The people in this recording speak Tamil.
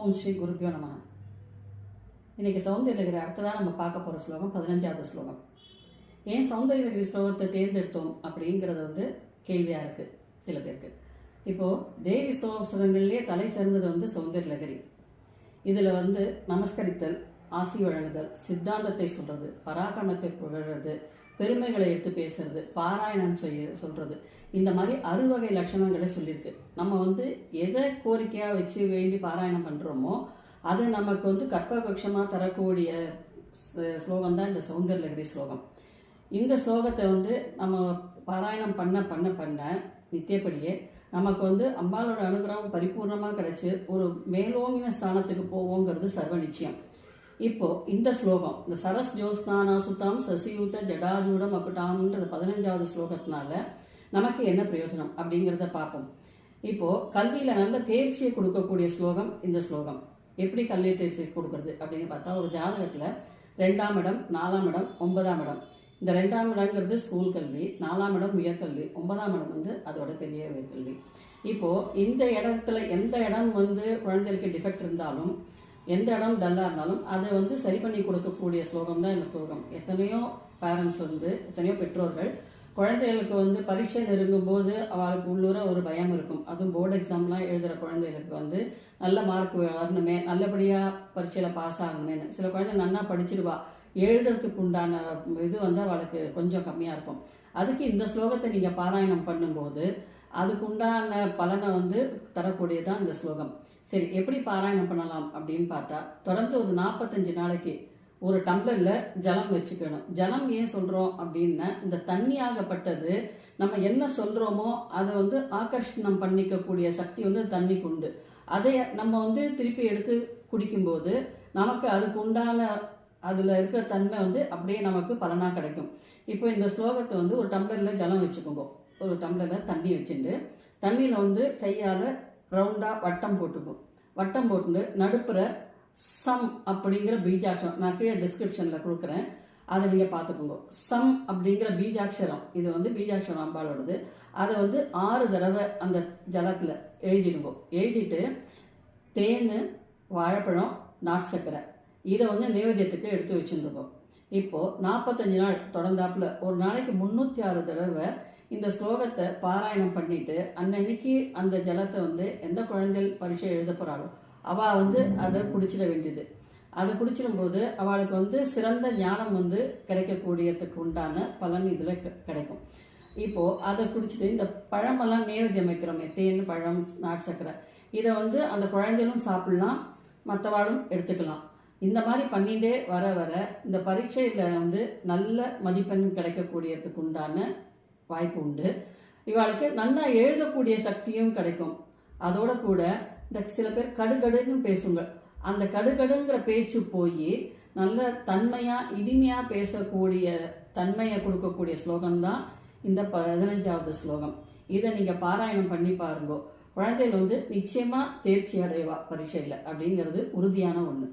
ஓம் ஸ்ரீ குருப்பியோ நம. இன்னைக்கு சௌந்தர்யகிரி அடுத்ததாக நம்ம பார்க்க போகிற ஸ்லோகம் பதினஞ்சாவது ஸ்லோகம். ஏன் சௌந்தர்யகிரி ஸ்லோகத்தை தேர்ந்தெடுத்தோம் அப்படிங்கிறது வந்து கேள்வியாக இருக்குது சில பேருக்கு. இப்போது தேவி ஸ்தோத்திரங்கள்லேயே தலை சிறந்தது வந்து சௌந்தர்யலகரி இதில் வந்து நமஸ்கரித்தல் ஆசி வழங்குதல் சித்தாந்தத்தை சொல்கிறது பராக்கிரமத்தை புகழ்றது பெருமைகளை எடுத்து பேசுறது பாராயணம் செய்ய சொல்கிறது இந்த மாதிரி அறுவகை லட்சணங்களை சொல்லியிருக்கு. நம்ம வந்து எதை கோரிக்கையாக வச்சு வேண்டி பாராயணம் பண்ணுறோமோ அது நமக்கு வந்து கற்பபட்சமாக தரக்கூடிய ஸ்லோகம் தான் இந்த சௌந்தர்லகரி ஸ்லோகம். இந்த ஸ்லோகத்தை வந்து நம்ம பாராயணம் பண்ண பண்ண பண்ண நித்தியப்படியே நமக்கு வந்து அம்பாளோட அனுகிரகம் பரிபூர்ணமாக கிடைச்சி ஒரு மேலோங்கின ஸ்தானத்துக்கு போவோங்கிறது சர்வ நிச்சயம். இப்போ இந்த ஸ்லோகம் இந்த சரஸ் ஜோஸ்தானா சுத்தாம் சசியூத ஜடாஜூடம் அப்புட்டாம்ன்ற பதினஞ்சாவது ஸ்லோகத்தினால நமக்கு என்ன பிரயோஜனம் அப்படிங்கிறத பார்ப்போம். இப்போ கல்வியில நல்ல தேர்ச்சியை கொடுக்கக்கூடிய ஸ்லோகம் இந்த ஸ்லோகம். எப்படி கல்வி தேர்ச்சி கொடுக்கறது அப்படின்னு பார்த்தா ஒரு ஜாதகத்துல ரெண்டாம் இடம் நாலாம் இடம் ஒன்பதாம் இடம். இந்த ரெண்டாம் இடங்கிறது ஸ்கூல் கல்வி நாலாம் இடம் உயர்கல்வி ஒன்பதாம் இடம் வந்து அதோட பெரிய உயர்கல்வி. இப்போ இந்த இடத்துல எந்த இடம் வந்து குழந்தைகளுக்கு டிஃபெக்ட் இருந்தாலும் எந்த இடம் டல்லாக இருந்தாலும் அதை வந்து சரி பண்ணி கொடுக்கக்கூடிய ஸ்லோகம் தான் இந்த ஸ்லோகம். எத்தனையோ பேரண்ட்ஸ் வந்து எத்தனையோ பெற்றோர்கள் குழந்தைகளுக்கு வந்து பரீட்சை நெருங்கும் போது அவளுக்கு உள்ளூர ஒரு பயம் இருக்கும். அதுவும் போர்டு எக்ஸாம்லாம் எழுதுகிற குழந்தைகளுக்கு வந்து நல்ல மார்க் வரணுமே நல்லபடியாக பரீட்சையில் பாஸ் ஆகணுமேனு சில குழந்தை நன்னா படிச்சிடுவா. எழுதுறதுக்கு உண்டான இது வந்து அவளுக்கு கொஞ்சம் கம்மியாக இருக்கும். அதுக்கு இந்த ஸ்லோகத்தை நீங்கள் பாராயணம் பண்ணும்போது அதுக்கு உண்டான பலனை வந்து தரக்கூடியதான் இந்த ஸ்லோகம். சரி எப்படி பாராயணம் பண்ணலாம் அப்படின்னு பார்த்தா தொடர்ந்து ஒரு நாற்பத்தஞ்சு நாளைக்கு ஒரு டம்ளரில் ஜலம் வச்சுக்கணும். ஜலம் ஏன் சொல்கிறோம் அப்படின்னா இந்த தண்ணியாகப்பட்டது நம்ம என்ன சொல்கிறோமோ அதை வந்து ஆகர்ஷணம் பண்ணிக்கக்கூடிய சக்தி வந்து தண்ணிக்கு உண்டு. அதை நம்ம வந்து திருப்பி எடுத்து குடிக்கும்போது நமக்கு அதுக்கு உண்டான அதில் இருக்கிற தன்மை வந்து அப்படியே நமக்கு பலனாக கிடைக்கும். இப்போ இந்த ஸ்லோகத்தை வந்து ஒரு டம்ளரில் ஜலம் வச்சுக்கோங்க. ஒரு டம்ளரில் தண்ணி வச்சுட்டு தண்ணியில் வந்து கையால் ரவுண்டாக வட்டம் போட்டுக்கும். வட்டம் போட்டு நடுப்புற சம் அப்படிங்கிற பீஜாட்சரம் நான் கீழே டிஸ்கிரிப்ஷனில் கொடுக்குறேன். அதை நீங்கள் பார்த்துக்கோங்க. சம் அப்படிங்கிற பீஜாட்சரம் இது வந்து பீஜாட்சரம் அம்பாலோடது அதை வந்து ஆறு தடவை அந்த ஜலத்தில் எழுதிடுவோம் எழுதிட்டு தேன் வாழைப்பழம் நாட்டு சர்க்கரை இதை வந்து நைவேத்தியத்துக்கு எடுத்து வச்சுருக்கோம். இப்போது நாற்பத்தஞ்சு நாள் தொடர்ந்தாப்புல ஒரு நாளைக்கு முந்நூற்றி ஆறு தடவை இந்த ஸ்லோகத்தை பாராயணம் பண்ணிட்டு அன்னன்னைக்கு அந்த ஜலத்தை வந்து எந்த குழந்தைகள் பரீட்சை எழுத போகிறாளோ அவள் வந்து அதை குடிச்சிட வேண்டியது. அதை குடிச்சிடும்போது அவளுக்கு வந்து சிறந்த ஞானம் வந்து கிடைக்கக்கூடியதுக்கு உண்டான பலன் இதில் கிடைக்கும். இப்போ அதை குடிச்சிட்டு இந்த பழமெல்லாம் நைவேத்தியம் வைக்கிறோமே தேன் பழம் நாட்டு சக்கரை இதை வந்து அந்த குழந்தைகளும் சாப்பிடலாம் மற்றவாளும் எடுத்துக்கலாம். இந்த மாதிரி பண்ணிட்டே வர வர இந்த பரீட்சையில் வந்து நல்ல மதிப்பெண் கிடைக்கக்கூடியதுக்கு உண்டான வாய்ப்பு உண்டு. இவாளுக்கு நல்லா எழுதக்கூடிய சக்தியும் கிடைக்கும். அதோட கூட இந்த சில பேர் கடுகடுன்னு பேசுங்க அந்த கடுகடுங்கிற பேச்சு போய் நல்ல தன்மையாக இனிமையாக பேசக்கூடிய தன்மையை கொடுக்கக்கூடிய ஸ்லோகம் தான் இந்த பதினஞ்சாவது ஸ்லோகம். இதை நீங்கள் பாராயணம் பண்ணி பாருங்க. குழந்தைகள் வந்து நிச்சயமாக தேர்ச்சி அடைவா பரீட்சையில் அப்படிங்கிறது உறுதியான ஒன்று